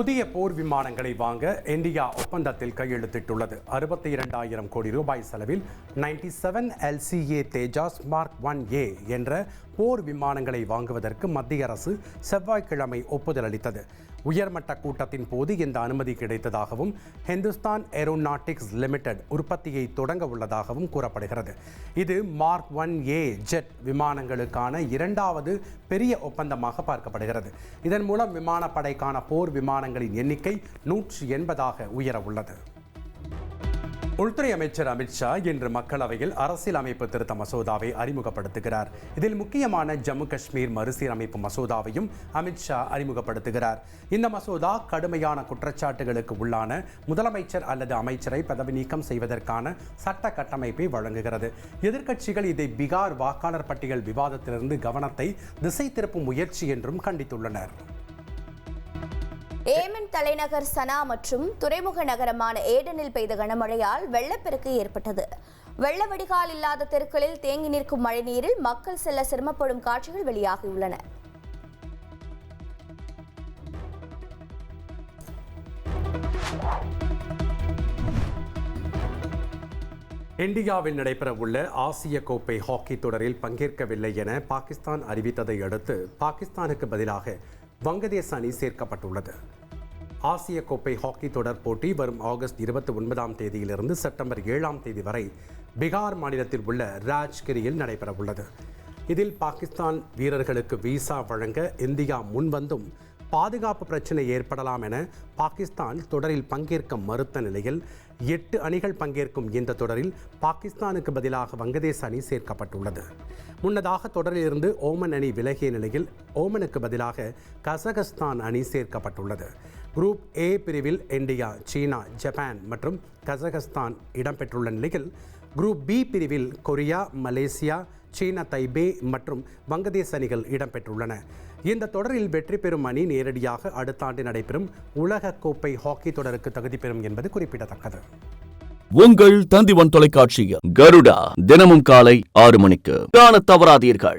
புதிய போர் விமானங்களை வாங்க இந்தியா ஒப்பந்தத்தில் கையெழுத்திட்டுள்ளது. அறுபத்தி இரண்டாயிரம் கோடி ரூபாய் செலவில் 97 seven LCA Tejas mark one A என்ற போர் விமானங்களை வாங்குவதற்கு மத்திய அரசு செவ்வாய்க்கிழமை ஒப்புதல் அளித்தது. உயர்மட்ட கூட்டத்தின் போது இந்த அனுமதி கிடைத்ததாகவும் ஹிந்துஸ்தான் ஏரோநாட்டிக்ஸ் லிமிடெட் உற்பத்தியை தொடங்க உள்ளதாகவும் கூறப்படுகிறது. இது மார்க் ஒன் ஏ ஜெட் விமானங்களுக்கான இரண்டாவது பெரிய ஒப்பந்தமாக பார்க்கப்படுகிறது. இதன் மூலம் விமானப்படைக்கான போர் விமானங்களின் எண்ணிக்கை நூற்றி எண்பதாக உயர உள்ளது. உள்துறை அமைச்சர் அமித்ஷா இன்று மக்களவையில் அரசியலமைப்பு திருத்த மசோதாவை அறிமுகப்படுத்துகிறார். இதில் முக்கியமான ஜம்மு காஷ்மீர் மறுசீரமைப்பு மசோதாவையும் அமித்ஷா அறிமுகப்படுத்துகிறார். இந்த மசோதா கடுமையான குற்றச்சாட்டுகளுக்கு உள்ளான முதலமைச்சர் அல்லது அமைச்சரை பதவி நீக்கம் செய்வதற்கான சட்ட கட்டமைப்பை வழங்குகிறது. எதிர்க்கட்சிகள் இதை பீகார் வாக்காளர் பட்டியல் விவாதத்திலிருந்து கவனத்தை திசை திருப்பும் முயற்சி என்றும் கண்டித்துள்ளனர். ஏமன் தலைநகர் சனா மற்றும் துறைமுக நகரமான ஏடனில் பெய்த கனமழையால் வெள்ளப்பெருக்கு ஏற்பட்டது. வெள்ள வடிகால் இல்லாத தெருக்களில் தேங்கி நிற்கும் மழைநீரில் மக்கள் செல்ல சிரமப்படும் காட்சிகள் வெளியாகியுள்ளன. இந்தியாவில் நடைபெறவுள்ள ஆசிய கோப்பை ஹாக்கி தொடரில் பங்கேற்கவில்லை என பாகிஸ்தான் அறிவித்ததை அடுத்து பாகிஸ்தானுக்கு பதிலாக வங்கதேச அணி சேர்க்கப்பட்டுள்ளது. ஆசிய கோப்பை ஹாக்கி தொடர் போட்டி வரும் ஆகஸ்ட் இருபத்தி ஒன்பதாம் தேதியிலிருந்து செப்டம்பர் ஏழாம் தேதி வரை பீகார் மாநிலத்தில் உள்ள ராஜ்கிரியில் நடைபெறவுள்ளது. இதில் பாகிஸ்தான் வீரர்களுக்கு விசா வழங்க இந்தியா முன்வந்தும் பாதுகாப்பு பிரச்சனை ஏற்படலாம் என பாகிஸ்தான் தொடரில் பங்கேற்க மறுத்த நிலையில் எட்டு அணிகள் பங்கேற்கும் இந்த தொடரில் பாகிஸ்தானுக்கு பதிலாக வங்கதேச அணி சேர்க்கப்பட்டுள்ளது. முன்னதாக தொடரிலிருந்து ஓமன் அணி விலகிய நிலையில் ஓமனுக்கு பதிலாக கசகஸ்தான் அணி சேர்க்கப்பட்டுள்ளது. குரூப் ஏ பிரிவில் இந்தியா சீனா ஜப்பான் மற்றும் கசகஸ்தான் இடம்பெற்றுள்ள நிலையில் குரூப் பி பிரிவில் கொரியா மலேசியா சீனா தைபே மற்றும் வங்கதேச அணிகள் இடம்பெற்றுள்ளன. இந்த தொடரில் வெற்றி பெறும் அணி நேரடியாக அடுத்த ஆண்டு நடைபெறும் உலக கோப்பை ஹாக்கி தொடருக்கு தகுதி பெறும் என்பது குறிப்பிடத்தக்கது. உங்கள் தந்திவன் தொலைக்காட்சியில் கருடா தினமும் காலை ஆறு மணிக்கு. காண தவறாதீர்கள்.